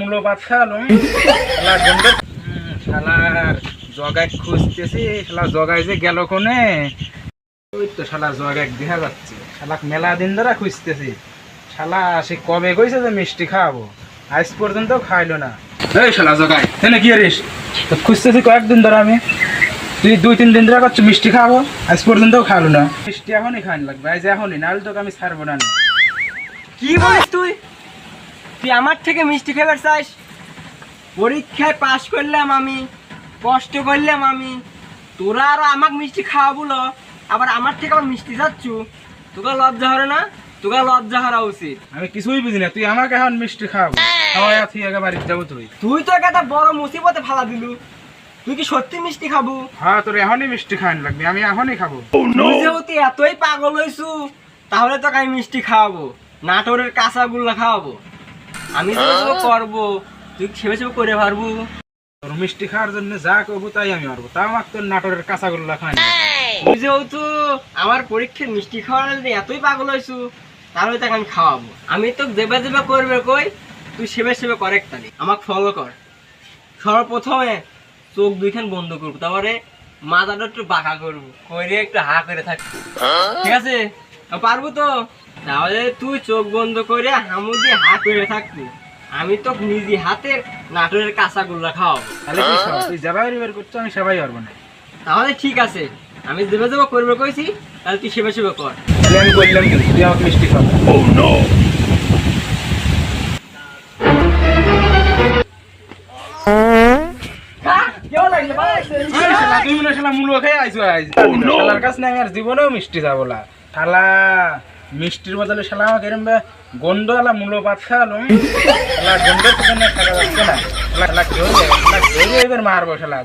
মনে হয় শালার জগায় খুঁজতেছি যে গেল কোনে দেখা যাচ্ছে মেলা দিন ধরে খুঁজতেছি শালা সে কবে কইছে যে মিষ্টি খাওয়াবো আজ পর্যন্ত খাইলো না। এই শালা জগাই তাহলে কি আরিস তো খুঁজতেছি কয়েকদিন ধরে আমি। তুই দুই তিন দিন ধরে করছ মিষ্টি খাব আজ পর্যন্তও খালো না। মিষ্টি এখনই খান লাগবে আজ এখনই নাহলে তোকে আমি ছাড়বো না। কি বলিস তুই? তুই আমার থেকে মিষ্টি খাবার চাস? পরীক্ষায় পাশ করলাম আমি কষ্ট করলাম আমি। তোরা আরও আমাকে মিষ্টি খাওয়াবো আবার আমার থেকে আবার মিষ্টি চাচ্ছু? তোকে লজ্জা হরে না? তোকে লজ্জা হারা উচিত। আমি কিছুই বুঝি না তুই আমাকে এখন মিষ্টি খাওয়াবো। খাওয়াই তুই একে বাড়িতে যাব তুই। তুই তো একটা বড় মুসিবতে ফালা দিলু। তুই কি সত্যি মিষ্টি খাব? হ্যাঁ তোর এখনই মিষ্টি খাওয়ান লাগবে আমি এখনই খাব। তুই যেহেতু এতই পাগল হইছু তাহলে তোকে আমি মিষ্টি খাওয়াবো নাটোরের খাওয়াবো। আমি করব তুই সেবে সেবে করে পারব। তোর মিষ্টি খাওয়ার জন্য যা করব তাই আমি মারবো তা আমাকে তোর নাটোরের কাঁচাগোল্লা খান তুই যেহেতু আমার পরীক্ষার মিষ্টি খাওয়ানোর জন্য এতই পাগল হয়েছু তাহলে তাকে আমি খাওয়াবো। আমি তো দেবে দেবে করবে কই তুই সেবে সেবে করেক্ট তালি আমাকে ফলো কর। সর্বপ্রথমে চোখ দুইখান বন্ধ করব তারপরে মাথাটা একটু বাঁকা করব করে একটু হা করে থাকব ঠিক আছে? পারব তো? তাহলে তুই চোখ বন্ধ করে হামু দিয়ে হা করে থাকবি। আমি তো নিজে হাতের নাটোরের কাঁচাগুলো খাওয়াবো। তাহলে কি? তুই যাবাই বের করছ আমি সেবাই পারব না। তাহলে ঠিক আছে। আমি দেবে দেবে করবে কইছি তাহলে তুই সেবে সেবে কর। আমি বললাম তুই আমাকে মিষ্টি খাব শালা, তুই মনে শালা মূলো খেয়ে আইছো আইজ। শালার কাছ নাই আর জীবনেও মিষ্টি যাব না। শালা মিষ্টির বদলে শালা আমাকে এরম গন্ধ আলা মূলো পাত খাওয়ালো। শালা না থাকা যাচ্ছে না। শালা শালা কেউ শালা কেউ এবার মারবো শালা।